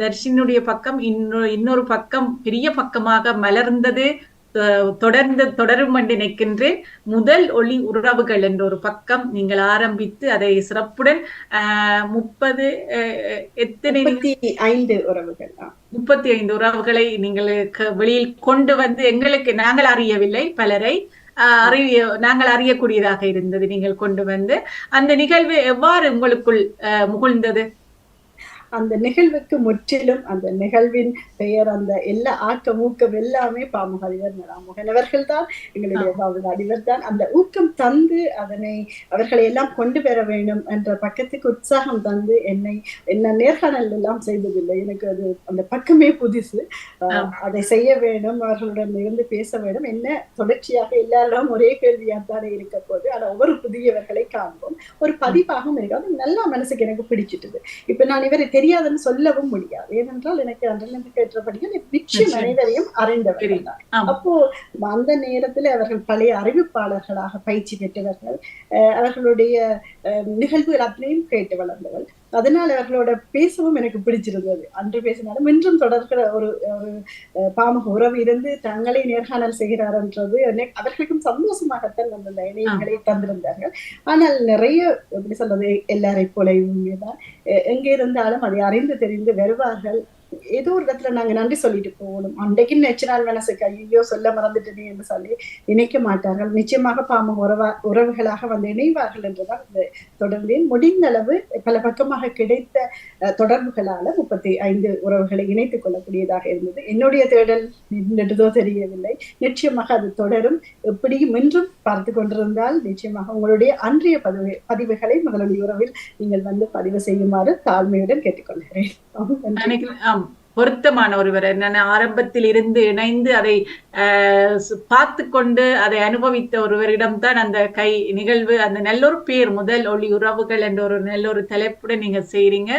தர்ஷினுடைய பக்கம் இன்னொரு இன்னொரு பக்கம் பெரிய பக்கமாக மலர்ந்தது தொடர்ந்து தொடரும் என்று நினைக்கின்றேன். முதல் ஒளி உறவுகள் என்ற ஒரு பக்கம் நீங்கள் ஆரம்பித்து அதை சிறப்புடன் முப்பது எத்தனை ஐந்து உறவுகள். முப்பத்தி ஐந்து உறவுகளை நீங்கள் வெளியில் கொண்டு வந்து எங்களுக்கு நாங்கள் அறியவில்லை பலரை அறிய நாங்கள் அறியக்கூடியதாக இருந்தது நீங்கள் கொண்டு வந்து. அந்த நிகழ்வு எவ்வாறு உங்களுக்குள் முகிழ்ந்தது? அந்த நிகழ்வுக்கு முற்றிலும் அந்த நிகழ்வின் பெயர் அந்த எல்லா ஆக்கம் ஊக்கம் எல்லாமே பாமுக அதிபர் நராமுகன் அவர்கள் தான் எங்களுடைய அதிபர் தான். அந்த ஊக்கம் தந்து அதனை அவர்களை எல்லாம் கொண்டு பெற வேண்டும் என்ற பக்கத்துக்கு உற்சாகம் தந்து என்னை என்ன நேர்காணல் எல்லாம் செய்ததில்லை. எனக்கு அது அந்த பக்கமே புதுசு. அதை செய்ய வேண்டும் அவர்களுடன் இருந்து பேச வேண்டும். என்ன தொடர்ச்சியாக எல்லாரும் ஒரே கேள்வியாகத்தானே இருக்க போது ஆனா ஒவ்வொரு புதியவர்களை காண்போம். ஒரு பதிவாகவும் இருக்கு அது நல்லா மனசுக்கு எனக்கு பிடிச்சிட்டது. இப்ப நான் இவரை தெரியாதுன்னு சொல்லவும் முடியாது. ஏனென்றால் எனக்கு அன்றிலிருந்து கேட்டபடியும் நிச்சயம். அனைவரையும் அறிந்தவர்கள். அப்போ அந்த நேரத்துல அவர்கள் பழைய அறிவிப்பாளர்களாக பயிற்சி பெற்றவர்கள் அவர்களுடைய நிகழ்வுகள் அத்தனையும் கேட்டு வளர்ந்தவர்கள் அதனால் அவர்களோட பேசவும் எனக்கு பிடிச்சிருந்தது. அன்று பேசினாலும் இன்றும் தொடர்கிற ஒரு பாமக உறவு இருந்து தங்களை நேர்காணல் செய்கிறார்ன்றது எனக்கு- அவர்களுக்கும் சந்தோஷமாகத்தான் அந்த இணையங்களை தந்திருந்தார்கள். ஆனால் நிறைய எப்படி சொல்றது எல்லாரை போலயுமே தான் எங்கே இருந்தாலும் அதை அறிந்து தெரிந்து வருவார்கள். ஏதோ ஒரு இடத்துல நாங்க நன்றி சொல்லிட்டு போகணும். அன்றைக்கு நெச்சு நாள் மனசுக்கு ஐயோ சொல்ல மறந்துட்டேனே என்று சொல்லி நினைக்க மாட்டார்கள். நிச்சயமாக பாமக உறவா உறவுகளாக வந்து இணைவார்கள் என்றுதான் இது தொடர்ந்தேன் முடிந்த அளவு பல பக்கமாக கிடைத்த தொடர்புகளால முப்பத்தி ஐந்து உறவுகளை இணைத்துக் கொள்ளக்கூடியதாக இருந்தது. என்னுடைய தேடல் நின்றுதோ தெரியவில்லை. நிச்சயமாக அது தொடரும். எப்படியும் இன்றும் பார்த்து கொண்டிருந்தால் நிச்சயமாக உங்களுடைய அன்றைய பதிவு பதிவுகளை முதலுடைய உறவில் நீங்கள் வந்து பதிவு செய்யுமாறு தாழ்மையுடன் கேட்டுக்கொள்கிறேன். பொருத்தமான ஒருவர். என்னென்ன ஆரம்பத்தில் இருந்து இணைந்து அதை ஆஹ், பார்த்து கொண்டு அதை அனுபவித்த ஒருவரிடம்தான் அந்த கை நிகழ்வு அந்த நல்லொரு பேர் முதல் ஒளி உறவுகள் என்ற ஒரு நல்லொரு தலைப்புடன் நீங்க செய்றீங்க.